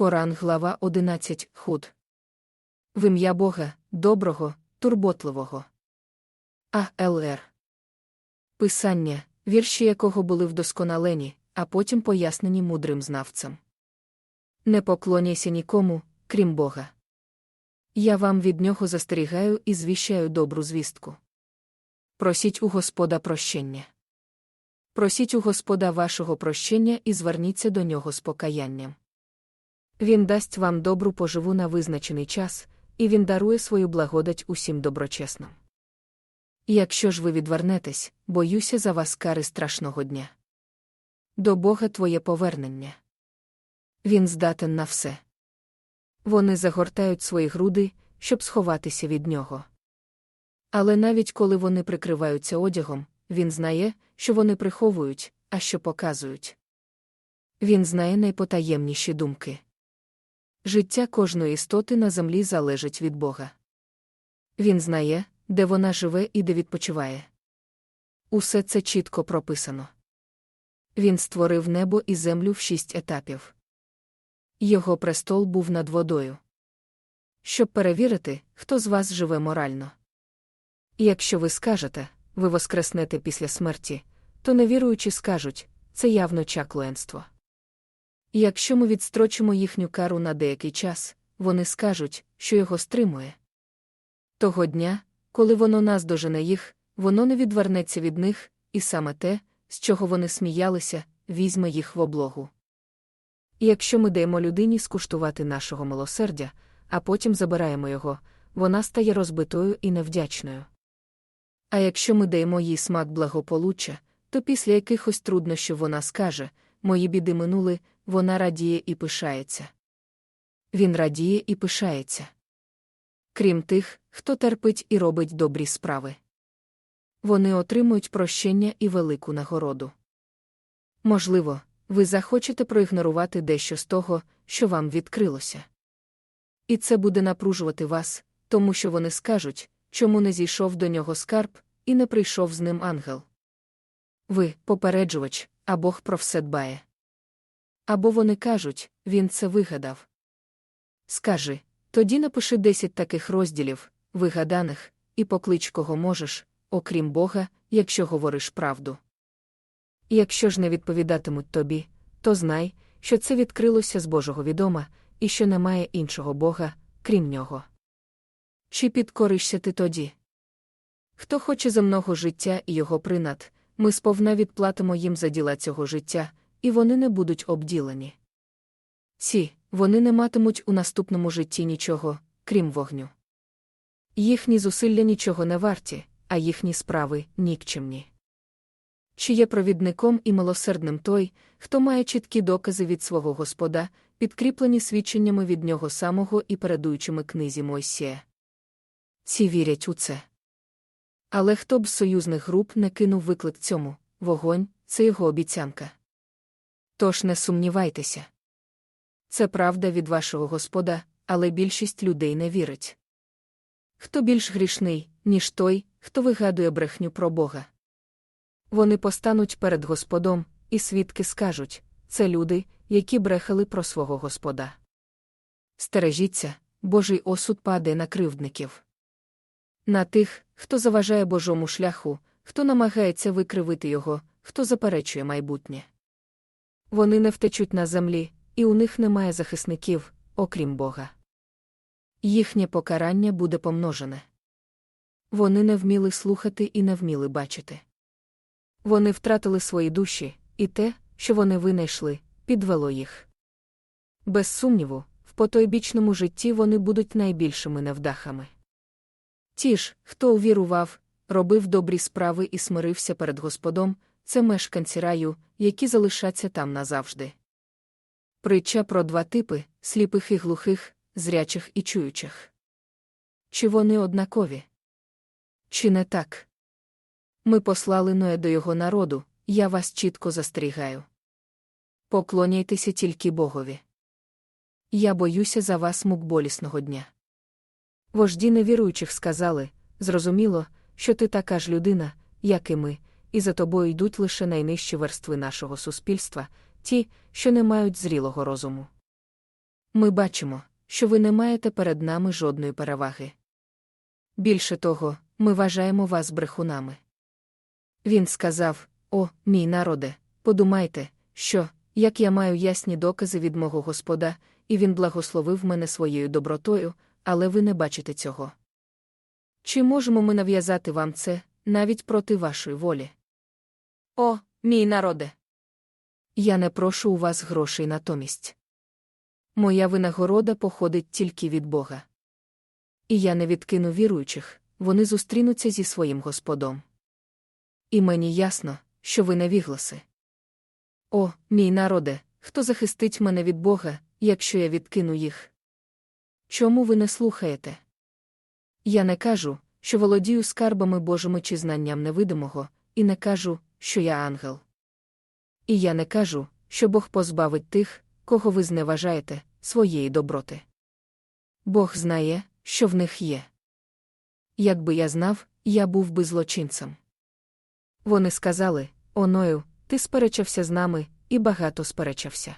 Коран, глава 11, худ. В ім'я Бога, доброго, турботливого. А.Л.Р. Писання, вірші якого були вдосконалені, а потім пояснені мудрим знавцем. Не поклоняйся нікому, крім Бога. Я вам від нього застерігаю і звіщаю добру звістку. Просіть у Господа прощення. Просіть у Господа вашого прощення і зверніться до нього з покаянням. Він дасть вам добру поживу на визначений час, і він дарує свою благодать усім доброчесним. Якщо ж ви відвернетесь, боюся за вас кари страшного дня. До Бога твоє повернення. Він здатен на все. Вони загортають свої груди, щоб сховатися від нього. Але навіть коли вони прикриваються одягом, він знає, що вони приховують, а що показують. Він знає найпотаємніші думки. Життя кожної істоти на землі залежить від Бога. Він знає, де вона живе і де відпочиває. Усе це чітко прописано. Він створив небо і землю в шість етапів. Його престол був над водою. Щоб перевірити, хто з вас живе морально. Якщо ви скажете, ви воскреснете після смерті, то невіруючі скажуть це явно чаклуенство. І якщо ми відстрочимо їхню кару на деякий час, вони скажуть, що його стримує. Того дня, коли воно наздожене їх, воно не відвернеться від них, і саме те, з чого вони сміялися, візьме їх в облогу. І якщо ми даємо людині скуштувати нашого милосердя, а потім забираємо його, вона стає розбитою і невдячною. А якщо ми даємо їй смак благополуччя, то після якихось труднощів вона скаже мої біди минули, вона радіє і пишається. Він радіє і пишається. Крім тих, хто терпить і робить добрі справи. Вони отримують прощення і велику нагороду. Можливо, ви захочете проігнорувати дещо з того, що вам відкрилося. І це буде напружувати вас, тому що вони скажуть, чому не зійшов до нього скарб і не прийшов з ним ангел. Ви, попереджувач, а Бог про все дбає. Або вони кажуть, він це вигадав. Скажи тоді напиши десять таких розділів, вигаданих, і поклич кого можеш, окрім Бога, якщо говориш правду. Якщо ж не відповідатимуть тобі, то знай, що це відкрилося з Божого відома, і що немає іншого Бога, крім нього. Чи підкоришся ти тоді? Хто хоче земного життя і його принад, ми сповна відплатимо їм за діла цього життя, і вони не будуть обділені. Ці, вони не матимуть у наступному житті нічого, крім вогню. Їхні зусилля нічого не варті, а їхні справи нікчемні. Чи є провідником і милосердним той, хто має чіткі докази від свого Господа, підкріплені свідченнями від нього самого і передуючими книзі Мойсія? Ці вірять у це. Але хто б з союзних груп не кинув виклик цьому вогонь це його обіцянка. Тож не сумнівайтеся. Це правда від вашого Господа, але більшість людей не вірить. Хто більш грішний, ніж той, хто вигадує брехню про Бога? Вони постануть перед Господом, і свідки скажуть це люди, які брехали про свого Господа. Стережіться, Божий осуд паде на кривдників. На тих, хто заважає Божому шляху, хто намагається викривити його, хто заперечує майбутнє. Вони не втечуть на землі, і у них немає захисників, окрім Бога. Їхнє покарання буде помножене. Вони не вміли слухати і не вміли бачити. Вони втратили свої душі, і те, що вони винайшли, підвело їх. Без сумніву, в потойбічному житті вони будуть найбільшими невдахами. Ті ж, хто увірував, робив добрі справи і смирився перед Господом, це мешканці раю, які залишаться там назавжди. Притча про два типи сліпих і глухих, зрячих і чуючих. Чи вони однакові? Чи не так? Ми послали Ноя до його народу, я вас чітко застерігаю. Поклоняйтеся тільки Богові. Я боюся за вас мук болісного дня. Вожді невіруючих сказали зрозуміло, що ти така ж людина, як і ми, і за тобою йдуть лише найнижчі верстви нашого суспільства, ті, що не мають зрілого розуму. ми бачимо, що ви не маєте перед нами жодної переваги. Більше того, ми вважаємо вас брехунами. Він сказав: О, мій народе, подумайте, що, як я маю ясні докази від мого Господа, і він благословив мене своєю добротою, але ви не бачите цього. Чи можемо ми нав'язати вам це, навіть проти вашої волі? О, мій народе! Я не прошу у вас грошей натомість. Моя винагорода походить тільки від Бога. І я не відкину віруючих, вони зустрінуться зі своїм Господом. І мені ясно, що ви невігласи. О, мій народе, хто захистить мене від Бога, якщо я відкину їх? Чому ви не слухаєте? Я не кажу, що володію скарбами Божими чи знанням невидимого, і не кажу, що я ангел. І я не кажу, що Бог позбавить тих, кого ви зневажаєте, своєї доброти. Бог знає, що в них є. Якби я знав, я був би злочинцем. Вони сказали Оною, ти сперечався з нами, і багато сперечався.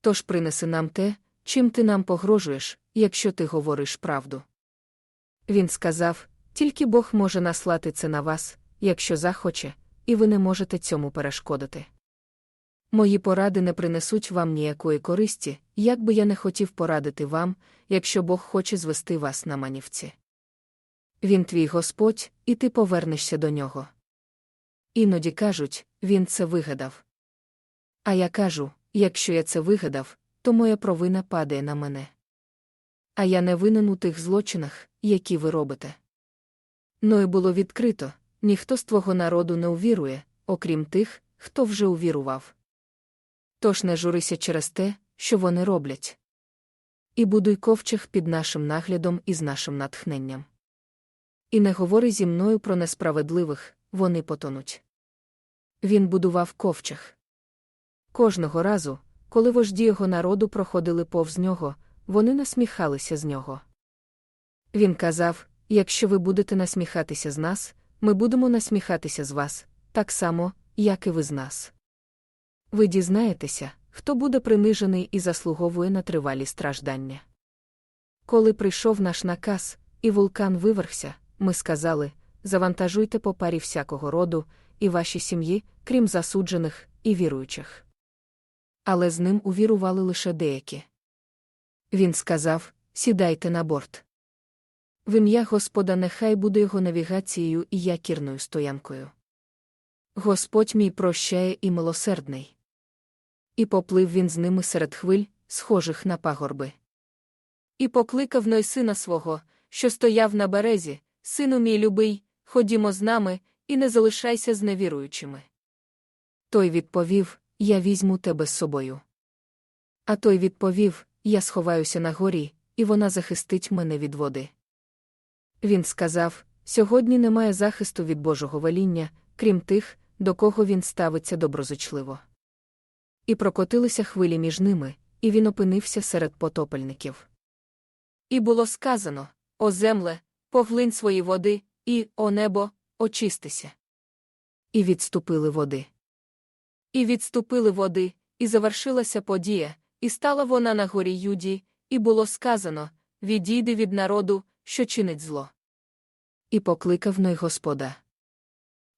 Тож принеси нам те, чим ти нам погрожуєш, якщо ти говориш правду. Він сказав тільки Бог може наслати це на вас, якщо захоче, і ви не можете цьому перешкодити. Мої поради не принесуть вам ніякої користі, як би я не хотів порадити вам, якщо Бог хоче звести вас на манівці. Він твій Господь, і ти повернешся до нього. Іноді кажуть, він це вигадав. А я кажу якщо я це вигадав, то моя провина падає на мене. А я не винен у тих злочинах, які ви робите. Ну і було відкрито ніхто з твого народу не увірує, окрім тих, хто вже увірував. Тож не журися через те, що вони роблять. І будуй ковчег під нашим наглядом і з нашим натхненням. І не говори зі мною про несправедливих, вони потонуть. Він будував ковчег. Кожного разу, коли вожді його народу проходили повз нього, вони насміхалися з нього. Він казав якщо ви будете насміхатися з нас, ми будемо насміхатися з вас, так само, як і ви з нас. Ви дізнаєтеся, хто буде принижений і заслуговує на тривалі страждання. Коли прийшов наш наказ, і вулкан виверхся, ми сказали завантажуйте по парі всякого роду, і ваші сім'ї, крім засуджених і віруючих. Але з ним увірували лише деякі. Він сказав сідайте на борт. В ім'я Господа нехай буде його навігацією і якірною стоянкою. Господь мій прощає і милосердний. І поплив він з ними серед хвиль, схожих на пагорби. І покликав Ной сина свого, що стояв на березі, сину мій любий, ходімо з нами, і не залишайся з невіруючими. Той відповів Я візьму тебе з собою. А той відповів Я сховаюся на горі, і вона захистить мене від води. Він сказав сьогодні немає захисту від Божого веління, крім тих, до кого він ставиться доброзичливо. І прокотилися хвилі між ними, і він опинився серед потопельників. І було сказано О земле, поглинь свої води, і, о небо, очистися. І відступили води. І відступили води, і завершилася подія, і стала вона на горі Юді, і було сказано Відійди від народу, що чинить зло. І покликав Ной Господа.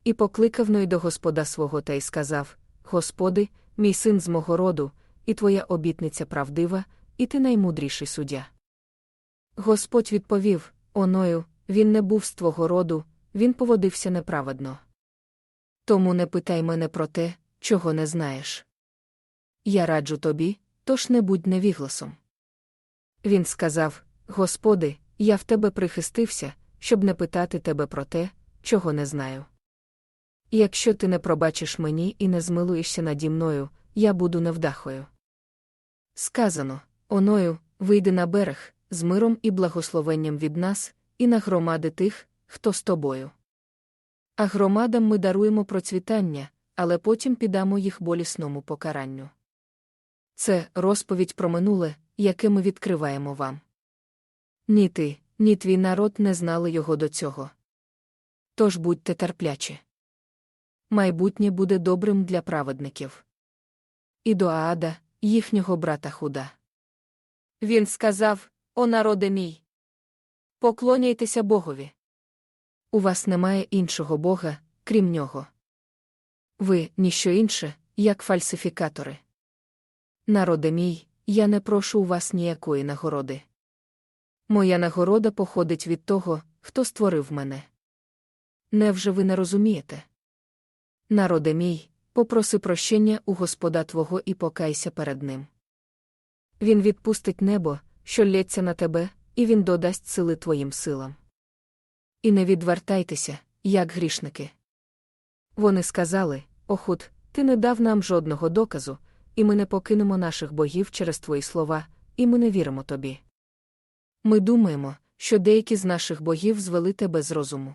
І покликав Ной до Господа свого та й сказав Господи, мій син з мого роду, і твоя обітниця правдива, і ти наймудріший суддя. Господь відповів Оною, він не був з твого роду, він поводився неправедно. Тому не питай мене про те, чого не знаєш. Я раджу тобі, тож не будь невігласом. Він сказав Господи, я в тебе прихистився, щоб не питати тебе про те, чого не знаю. Якщо ти не пробачиш мені і не змилуєшся наді мною, я буду невдахою. Сказано оною, вийди на берег, з миром і благословенням від нас, і на громади тих, хто з тобою. А громадам ми даруємо процвітання, але потім піддамо їх болісному покаранню. Це розповідь про минуле, яке ми відкриваємо вам. Ні ти, ні твій народ не знали його до цього. Тож будьте терплячі. Майбутнє буде добрим для праведників. І до Аада, їхнього брата худа. Він сказав: О народе мій. Поклоняйтеся Богові. У вас немає іншого Бога, крім нього. Ви ніщо інше, як фальсифікатори. Народе мій, я не прошу у вас ніякої нагороди. Моя нагорода походить від того, хто створив мене. Невже ви не розумієте? Народе мій, попроси прощення у Господа Твого і покайся перед ним. Він відпустить небо, що лється на тебе, і він додасть сили твоїм силам. І не відвертайтеся, як грішники. Вони сказали: Охуд, ти не дав нам жодного доказу, і ми не покинемо наших богів через твої слова, і ми не віримо тобі. Ми думаємо, що деякі з наших богів звели тебе з розуму.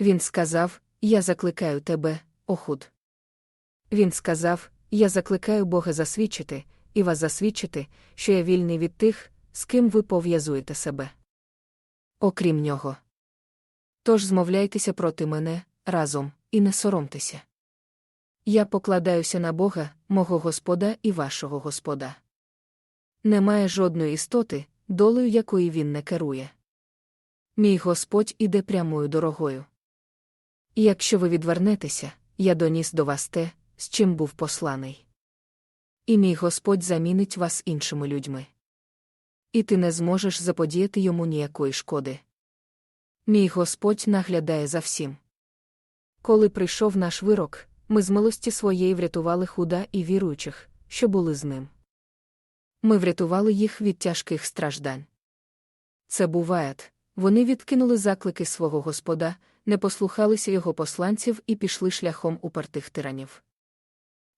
Він сказав: Я закликаю тебе, Охуд. Він сказав: Я закликаю Бога засвідчити, і вас засвідчити, що я вільний від тих, з ким ви пов'язуєте себе. Окрім нього. Тож змовляйтеся проти мене разом і не соромтеся. Я покладаюся на Бога, мого Господа і вашого Господа. Немає жодної істоти, долею якої він не керує. Мій Господь іде прямою дорогою. І якщо ви відвернетеся, я доніс до вас те, з чим був посланий. І мій Господь замінить вас іншими людьми. І ти не зможеш заподіяти йому ніякої шкоди. Мій Господь наглядає за всім. Коли прийшов наш вирок, ми з милості своєї врятували худа і віруючих, що були з ним. Ми врятували їх від тяжких страждань. Це буває, вони відкинули заклики свого Господа, не послухалися його посланців і пішли шляхом упертих тиранів.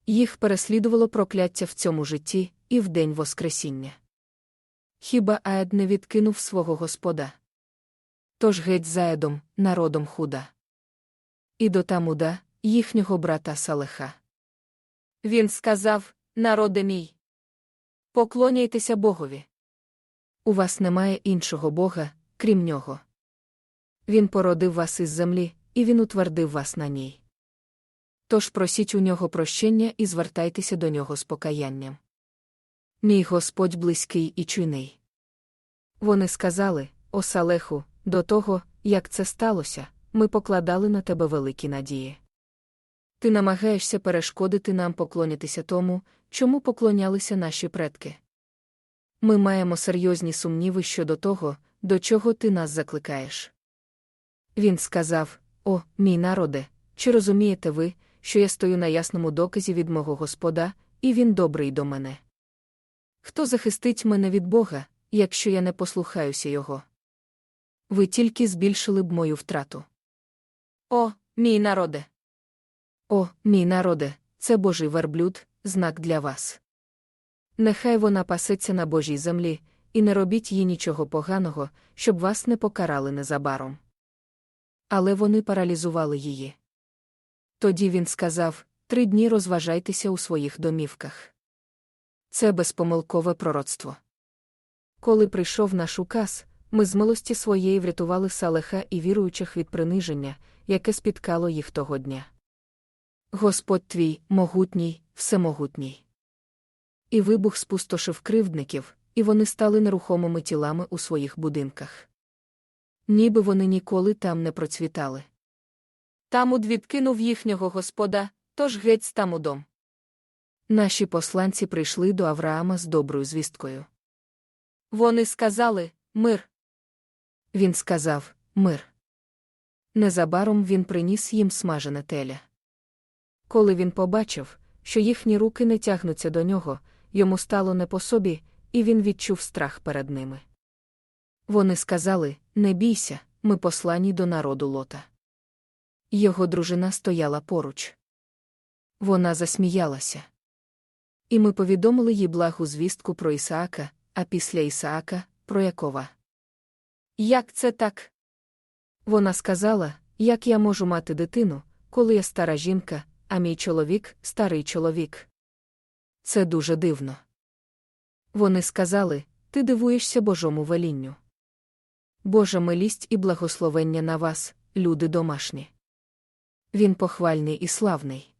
Їх переслідувало прокляття в цьому житті і в день Воскресіння. Хіба Аед не відкинув свого Господа? Тож геть заедом, народом худа. І до Тамуда, їхнього брата Салеха. Він сказав: Народе мій. Поклоняйтеся Богові. У вас немає іншого Бога, крім нього. Він породив вас із землі, і він утвердив вас на ній. Тож просіть у нього прощення і звертайтеся до нього з покаянням. Мій Господь близький і чуйний. Вони сказали, о Салеху, до того, як це сталося, ми покладали на тебе великі надії. Ти намагаєшся перешкодити нам поклонятися тому, чому поклонялися наші предки. Ми маємо серйозні сумніви щодо того, до чого ти нас закликаєш. Він сказав: О, мій народе, чи розумієте ви, що я стою на ясному доказі від мого Господа, і він добрий до мене? Хто захистить мене від Бога, якщо я не послухаюся Його? Ви тільки збільшили б мою втрату. О, мій народе! О, мій народе, це Божий верблюд, знак для вас. Нехай вона пасеться на Божій землі, і не робіть їй нічого поганого, щоб вас не покарали незабаром. Але вони паралізували її. Тоді він сказав три дні розважайтеся у своїх домівках. Це безпомилкове пророцтво. Коли прийшов наш указ, ми з милості своєї врятували Салеха і віруючих від приниження, яке спіткало їх того дня. Господь твій, могутній, всемогутній. І вибух спустошив кривдників, і вони стали нерухомими тілами у своїх будинках. Ніби вони ніколи там не процвітали. Тамуд відкинув їхнього господа, тож геть з Тамудом. Наші посланці прийшли до Авраама з доброю звісткою. Вони сказали мир. Він сказав мир. Незабаром він приніс їм смажене теля. Коли він побачив, що їхні руки не тягнуться до нього, йому стало не по собі, і він відчув страх перед ними. Вони сказали Не бійся, ми послані до народу лота. Його дружина стояла поруч. Вона засміялася. І ми повідомили їй благу звістку про Ісаака, а після Ісаака про Якова. Як це так? Вона сказала, як я можу мати дитину, коли я стара жінка, а мій чоловік старий чоловік. Це дуже дивно. Вони сказали ти дивуєшся Божому велінню. Божа милість і благословення на вас, люди домашні. Він похвальний і славний.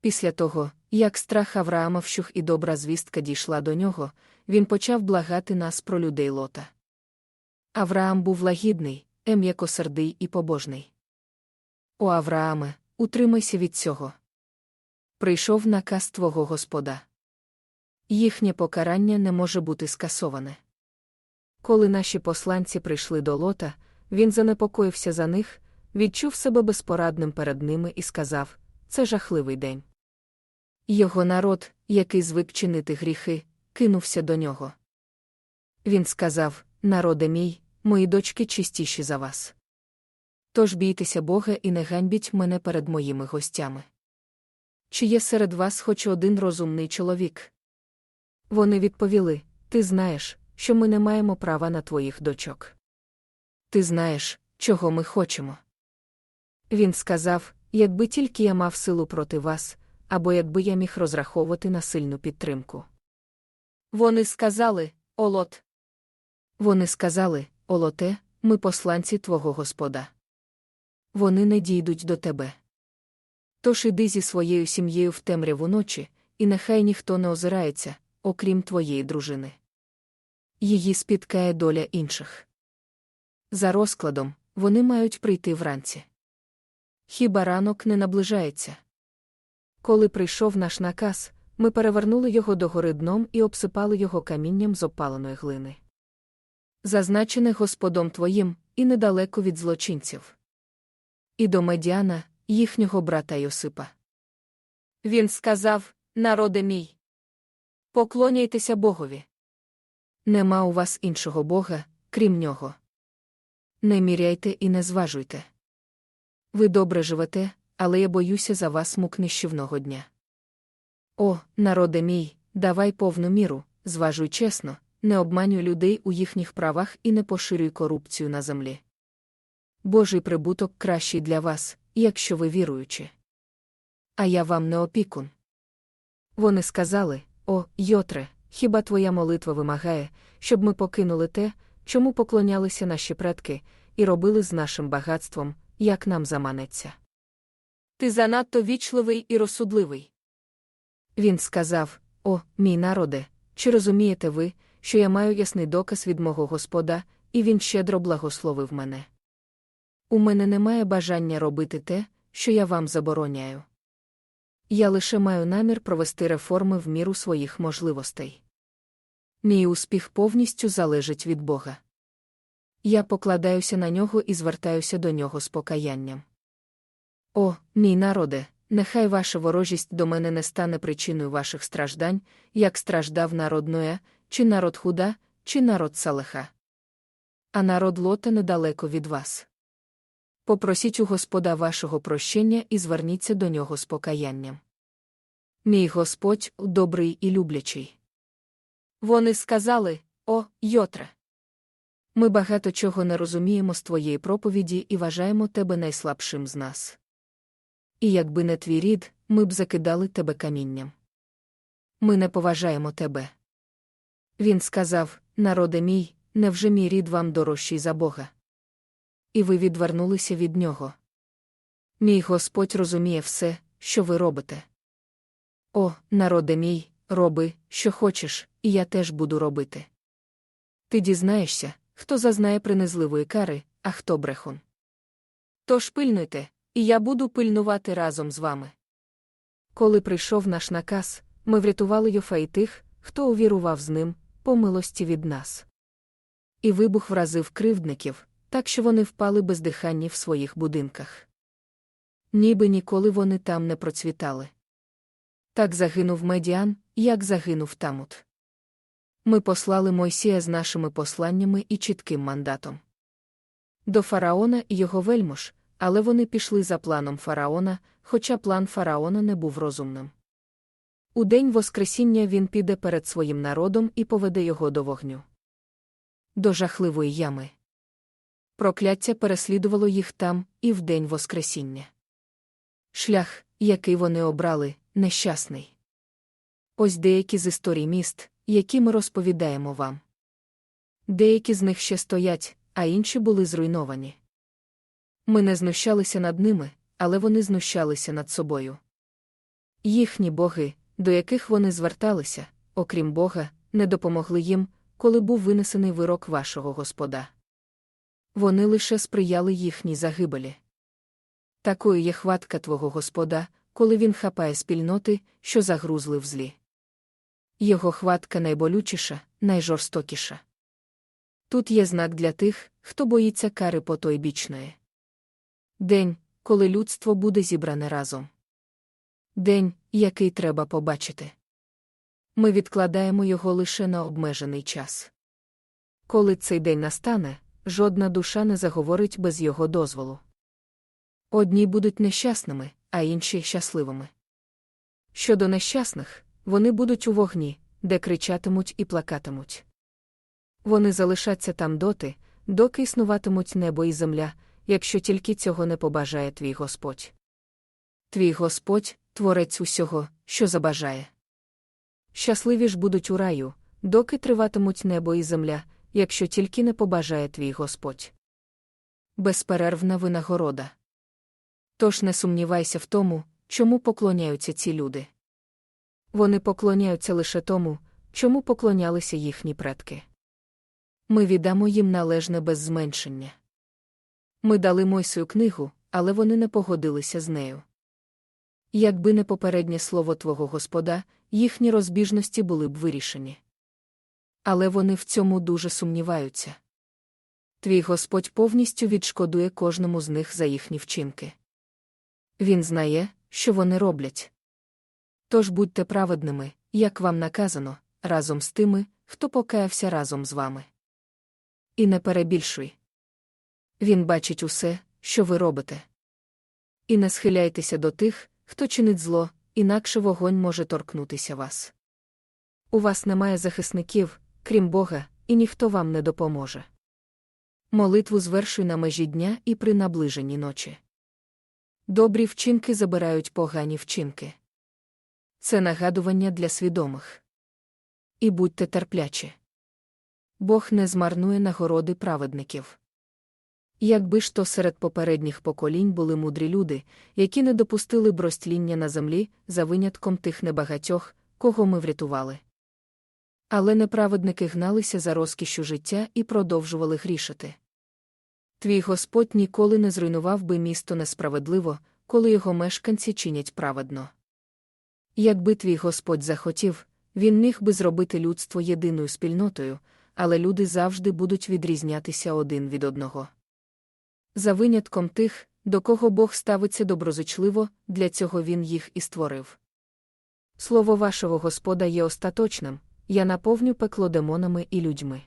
Після того, як страх Авраама вщух і добра звістка дійшла до нього, він почав благати нас про людей лота. Авраам був лагідний, ем'якосердий і побожний. О Аврааме, утримайся від цього. Прийшов наказ твого Господа. Їхнє покарання не може бути скасоване. Коли наші посланці прийшли до лота, він занепокоївся за них, відчув себе безпорадним перед ними і сказав це жахливий день. Його народ, який звик чинити гріхи, кинувся до нього. Він сказав Народе мій, мої дочки чистіші за вас. Тож бійтеся Бога і не ганьбіть мене перед моїми гостями. Чи є серед вас хоч один розумний чоловік? Вони відповіли Ти знаєш, що ми не маємо права на твоїх дочок. Ти знаєш, чого ми хочемо. Він сказав якби тільки я мав силу проти вас, або якби я міг розраховувати на сильну підтримку. Вони сказали Олот. Вони сказали Олоте, ми посланці твого Господа. Вони не дійдуть до тебе. Тож іди зі своєю сім'єю в темряву ночі, і нехай ніхто не озирається, окрім твоєї дружини. Її спіткає доля інших. За розкладом, вони мають прийти вранці. Хіба ранок не наближається? Коли прийшов наш наказ, ми перевернули його догори дном і обсипали його камінням з опаленої глини. Зазначене Господом твоїм, і недалеко від злочинців. І до медіана, їхнього брата Йосипа. Він сказав Народе мій. Поклоняйтеся Богові. Нема у вас іншого Бога, крім нього. Не міряйте і не зважуйте. Ви добре живете, але я боюся за вас мук нищівного дня. О, народе мій, давай повну міру, зважуй чесно, не обманюй людей у їхніх правах і не поширюй корупцію на землі. Божий прибуток кращий для вас, якщо ви віруючі. А я вам не опікун. Вони сказали О, Йотре, хіба твоя молитва вимагає, щоб ми покинули те, чому поклонялися наші предки, і робили з нашим багатством, як нам заманеться. Ти занадто вічливий і розсудливий. Він сказав О, мій народе, чи розумієте ви, що я маю ясний доказ від мого Господа, і він щедро благословив мене. У мене немає бажання робити те, що я вам забороняю. Я лише маю намір провести реформи в міру своїх можливостей. Мій успіх повністю залежить від Бога. Я покладаюся на нього і звертаюся до нього з покаянням. О, мій народе, нехай ваша ворожість до мене не стане причиною ваших страждань, як страждав народ Ноя, чи народ худа, чи народ Салеха. А народ лота недалеко від вас. Попросіть у Господа вашого прощення і зверніться до нього з покаянням. Мій Господь добрий і люблячий. Вони сказали О, Йотре. Ми багато чого не розуміємо з твоєї проповіді і вважаємо тебе найслабшим з нас. І якби не твій рід, ми б закидали тебе камінням. Ми не поважаємо тебе. Він сказав Народе мій, невже мій рід вам дорожчий за Бога? І ви відвернулися від нього. Мій Господь розуміє все, що ви робите. О, народе мій, роби, що хочеш, і я теж буду робити. Ти дізнаєшся, хто зазнає принизливої кари, а хто брехун. Тож пильнуйте, і я буду пильнувати разом з вами. Коли прийшов наш наказ, ми врятували Йофа і тих, хто увірував з ним, по милості від нас. І вибух вразив кривдників, так що вони впали бездиханні в своїх будинках. Ніби ніколи вони там не процвітали. Так загинув медіан, як загинув тамут. Ми послали Мойсія з нашими посланнями і чітким мандатом. До фараона і його вельмож, але вони пішли за планом фараона, хоча план фараона не був розумним. У день Воскресіння він піде перед своїм народом і поведе його до вогню. До жахливої ями. Прокляття переслідувало їх там і в день Воскресіння. Шлях, який вони обрали, нещасний. Ось деякі з історій міст, які ми розповідаємо вам. Деякі з них ще стоять, а інші були зруйновані. Ми не знущалися над ними, але вони знущалися над собою. їхні боги, до яких вони зверталися, окрім Бога, не допомогли їм, коли був винесений вирок вашого Господа. Вони лише сприяли їхній загибелі. Такою є хватка твого Господа, коли він хапає спільноти, що загрузли в злі. Його хватка найболючіша, найжорстокіша. Тут є знак для тих, хто боїться кари потойбічної. День, коли людство буде зібране разом. День, який треба побачити. Ми відкладаємо його лише на обмежений час. Коли цей день настане, жодна душа не заговорить без його дозволу. Одні будуть нещасними, а інші щасливими. Щодо нещасних, вони будуть у вогні, де кричатимуть і плакатимуть. Вони залишаться там доти, доки існуватимуть небо і земля, якщо тільки цього не побажає твій Господь. Твій Господь творець усього, що забажає. Щасливі ж будуть у раю, доки триватимуть небо і земля, якщо тільки не побажає твій Господь. Безперервна винагорода. Тож не сумнівайся в тому, чому поклоняються ці люди. Вони поклоняються лише тому, чому поклонялися їхні предки. Ми віддамо їм належне без зменшення. Ми дали Мойсою книгу, але вони не погодилися з нею. Якби не попереднє слово твого Господа, їхні розбіжності були б вирішені. Але вони в цьому дуже сумніваються. Твій Господь повністю відшкодує кожному з них за їхні вчинки. Він знає, що вони роблять. Тож будьте праведними, як вам наказано, разом з тими, хто покаявся разом з вами. І не перебільшуй. Він бачить усе, що ви робите. І не схиляйтеся до тих, хто чинить зло, інакше вогонь може торкнутися вас. У вас немає захисників, крім Бога, і ніхто вам не допоможе. Молитву звершуй на межі дня і при наближенні ночі. Добрі вчинки забирають погані вчинки. Це нагадування для свідомих. І будьте терплячі. Бог не змарнує нагороди праведників. Якби ж то серед попередніх поколінь були мудрі люди, які не допустили б розтління на землі за винятком тих небагатьох, кого ми врятували. Але неправедники гналися за розкішю життя і продовжували грішити. Твій Господь ніколи не зруйнував би місто несправедливо, коли його мешканці чинять праведно. Якби твій Господь захотів, він міг би зробити людство єдиною спільнотою, але люди завжди будуть відрізнятися один від одного. За винятком тих, до кого Бог ставиться доброзичливо, для цього він їх і створив. Слово вашого Господа є остаточним, я наповню пекло демонами і людьми.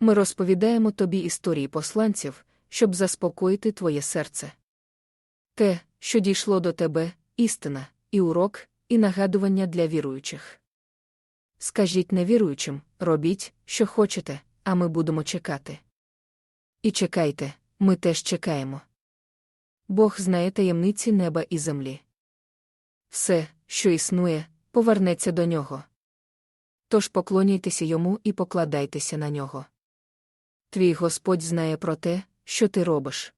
Ми розповідаємо тобі історії посланців, щоб заспокоїти твоє серце. Те, що дійшло до тебе, істина, і урок, і нагадування для віруючих. Скажіть невіруючим, робіть, що хочете, а ми будемо чекати. І чекайте, ми теж чекаємо. Бог знає таємниці неба і землі. Все, що існує, повернеться до нього. Тож поклоняйтеся йому і покладайтеся на нього. Твій Господь знає про те, що ти робиш.